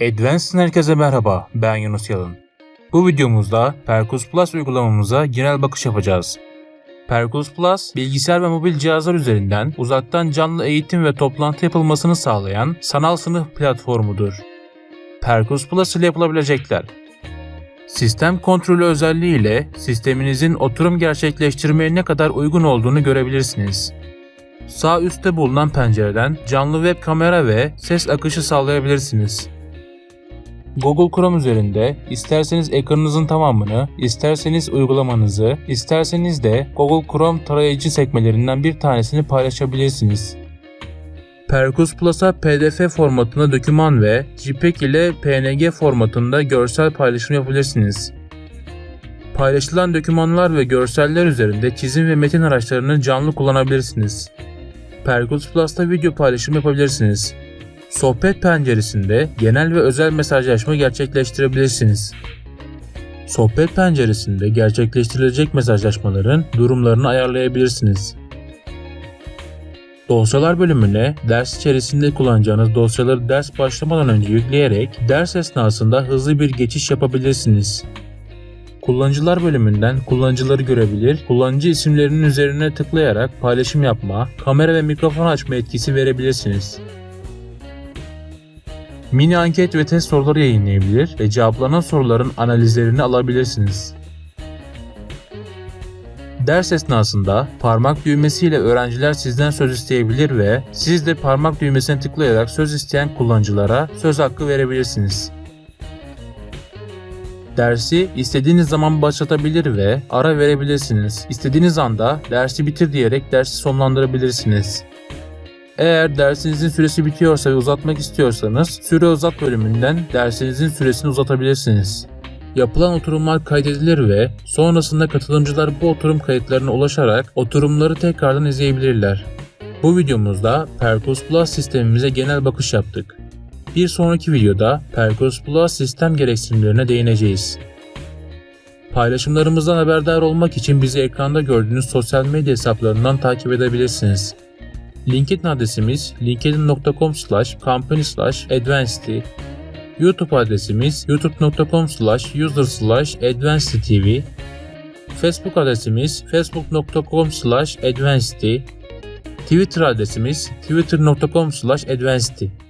Advanced'ın herkese merhaba, ben Yunus Yalın. Bu videomuzda Perkus Plus uygulamamıza genel bakış yapacağız. Perkus Plus, bilgisayar ve mobil cihazlar üzerinden uzaktan canlı eğitim ve toplantı yapılmasını sağlayan sanal sınıf platformudur. Perkus Plus ile yapılabilecekler. Sistem kontrolü özelliği ile sisteminizin oturum gerçekleştirmeye ne kadar uygun olduğunu görebilirsiniz. Sağ üstte bulunan pencereden canlı web kamera ve ses akışı sağlayabilirsiniz. Google Chrome üzerinde isterseniz ekranınızın tamamını, isterseniz uygulamanızı, isterseniz de Google Chrome tarayıcı sekmelerinden bir tanesini paylaşabilirsiniz. Perkus Plus'a PDF formatında doküman ve JPEG ile PNG formatında görsel paylaşım yapabilirsiniz. Paylaşılan dokümanlar ve görseller üzerinde çizim ve metin araçlarını canlı kullanabilirsiniz. Perkus Plus'ta video paylaşım yapabilirsiniz. Sohbet penceresinde genel ve özel mesajlaşma gerçekleştirebilirsiniz. Sohbet penceresinde gerçekleştirilecek mesajlaşmaların durumlarını ayarlayabilirsiniz. Dosyalar bölümüne ders içerisinde kullanacağınız dosyaları ders başlamadan önce yükleyerek ders esnasında hızlı bir geçiş yapabilirsiniz. Kullanıcılar bölümünden kullanıcıları görebilir, kullanıcı isimlerinin üzerine tıklayarak paylaşım yapma, kamera ve mikrofon açma etkisi verebilirsiniz. Mini anket ve test soruları yayınlayabilir ve cevaplanan soruların analizlerini alabilirsiniz. Ders esnasında parmak düğmesiyle öğrenciler sizden söz isteyebilir ve siz de parmak düğmesine tıklayarak söz isteyen kullanıcılara söz hakkı verebilirsiniz. Dersi istediğiniz zaman başlatabilir ve ara verebilirsiniz. İstediğiniz anda dersi bitir diyerek dersi sonlandırabilirsiniz. Eğer dersinizin süresi bitiyorsa ve uzatmak istiyorsanız süre uzat bölümünden dersinizin süresini uzatabilirsiniz. Yapılan oturumlar kaydedilir ve sonrasında katılımcılar bu oturum kayıtlarına ulaşarak oturumları tekrardan izleyebilirler. Bu videomuzda Perkus Plus sistemimize genel bakış yaptık. Bir sonraki videoda Perkus Plus sistem gereksinimlerine değineceğiz. Paylaşımlarımızdan haberdar olmak için bizi ekranda gördüğünüz sosyal medya hesaplarından takip edebilirsiniz. LinkedIn adresimiz linkedin.com slash company slash YouTube adresimiz youtube.com slash user slash advanced tv Facebook adresimiz facebook.com slash Twitter adresimiz twitter.com slash advanced